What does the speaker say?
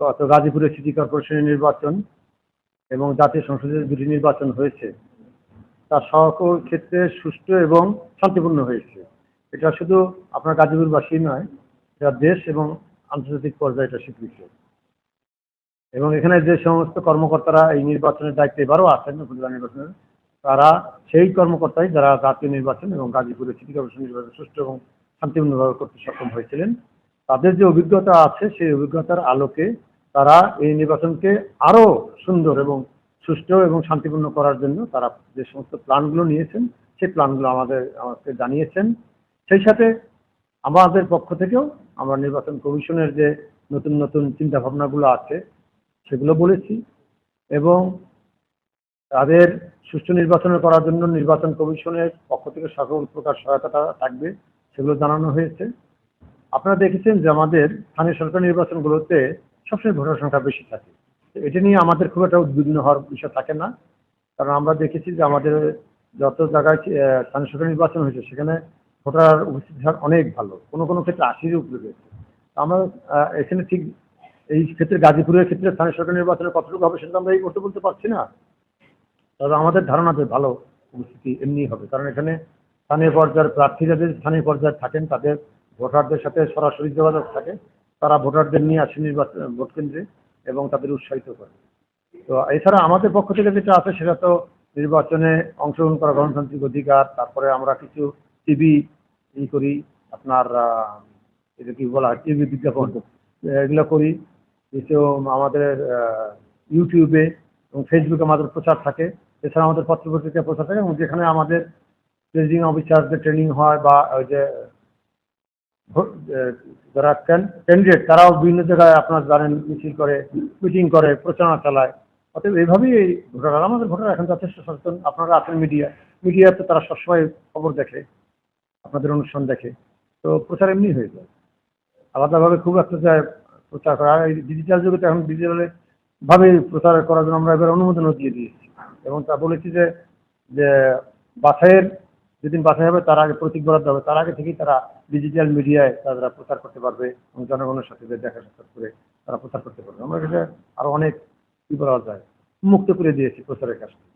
গত গাজীপুরে সিটি কর্পোরেশনের নির্বাচন এবং জাতীয় সংসদের দুটি নির্বাচন হয়েছে। তা সকল ক্ষেত্রে সুষ্ঠু এবং শান্তিপূর্ণ হয়েছে। এটা শুধু আপনার গাজীপুরবাসী নয়, এটা দেশ এবং আন্তর্জাতিক পর্যায়ে এটা স্বীকৃত। এবং এখানে যে সমস্ত কর্মকর্তারা এই নির্বাচনের দায়িত্বে এবারও আছেন, উপজেলা নির্বাচনের, তারা সেই কর্মকর্তাই যারা জাতীয় নির্বাচন এবং গাজীপুরের সিটি কর্পোরেশন নির্বাচন সুষ্ঠু এবং শান্তিপূর্ণভাবে করতে সক্ষম হয়েছিলেন। তাদের যে অভিজ্ঞতা আছে, সেই অভিজ্ঞতার আলোকে তারা এই নির্বাচনকে আরও সুন্দর এবং সুষ্ঠু এবং শান্তিপূর্ণ করার জন্য তারা যে সমস্ত প্ল্যানগুলো নিয়েছেন, সেই প্ল্যানগুলো আমাদের, আমাকে জানিয়েছেন। সেই সাথে আমাদের পক্ষ থেকেও আমরা নির্বাচন কমিশনের যে নতুন নতুন চিন্তা ভাবনাগুলো আছে, সেগুলো বলেছি এবং তাদের সুষ্ঠু নির্বাচন করার জন্য নির্বাচন কমিশনের পক্ষ থেকে সকল প্রকার সহায়তা থাকবে, সেগুলো জানানো হয়েছে। আপনারা দেখেছেন যে আমাদের স্থানীয় সরকার নির্বাচনগুলোতে সবসময় ভোটার সংখ্যা বেশি থাকে। এটা নিয়ে আমাদের খুব একটা উদ্বিগ্ন হওয়ার বিষয় থাকে না। কারণ আমরা দেখেছি যে আমাদের যত জায়গায় স্থানীয় সরকার নির্বাচন হয়েছে, সেখানে ভোটার উপস্থিতি হার অনেক ভালো। কোনো কোনো ক্ষেত্রে আশির উপরে রয়েছে। আমরা এখানে ঠিক এই ক্ষেত্রে, গাজীপুরের ক্ষেত্রে স্থানীয় সরকার নির্বাচনে কতটুকু হবে সেটা আমরা এই করতে বলতে পারছি না। তবে আমাদের ধারণা যে ভালো উপস্থিতি এমনি হবে। কারণ এখানে স্থানীয় পর্যায়ের প্রার্থী যাদের স্থানীয় পর্যায়ে থাকেন, তাদের ভোটারদের সাথে সরাসরি যোগাযোগ থাকে, তারা ভোটারদের নিয়ে আসে নির্বাচন, ভোট কেন্দ্রে এবং তাদের উৎসাহিত করে। তো এছাড়া আমাদের পক্ষ থেকে যেটা আছে সেটা তো নির্বাচনে অংশগ্রহণ করা গণতান্ত্রিক অধিকার, তারপরে আমরা কিছু টিভি ই করি, আপনার এটা কি বলা হয়, টিভি বিজ্ঞাপন, এগুলো করি। কিছু আমাদের ইউটিউবে এবং ফেসবুকে আমাদের প্রচার থাকে, এছাড়া আমাদের পত্রপত্রিকায় প্রচার থাকে এবং যেখানে আমাদের প্রেসিডিং অফিসারদের ট্রেনিং হয় বা ওই যে যারা ক্যান্ডিডেট তারাও বিভিন্ন জায়গায় আপনার জানেন, মিছিল করে মিটিং করে, প্রচারণা চালায়। অতএব এইভাবেই এই ভোটাররা, আমাদের ভোটার এখন যথেষ্ট সচেতন। আপনারা আছেন মিডিয়া। মিডিয়াতে তারা সবসময় খবর দেখে, আপনাদের অনুষ্ঠান দেখে। তো প্রচার এমনি হয়ে যায়। আলাদাভাবে খুব একটা যায় প্রচার করা এই ডিজিটাল যুগে তো এখন ডিজিটালে ভাবে প্রচার করার জন্য আমরা এবার অনুমোদনও দিয়ে দিয়েছি। এবং তা বলেছি যে যে বাছাইয়ের, যেদিন বাছাই হবে, তার আগে প্রতীক বরাদ্দ হবে। তার আগে থেকেই তারা ডিজিটাল মিডিয়ায় তারা প্রচার করতে পারবে এবং জনগণের সাথে দেখা সাক্ষাৎ করে তারা প্রচার করতে পারবে। আমরা এটা আরও অনেক কি বলা যায়, মুক্ত করে দিয়েছি প্রচারের কাজটা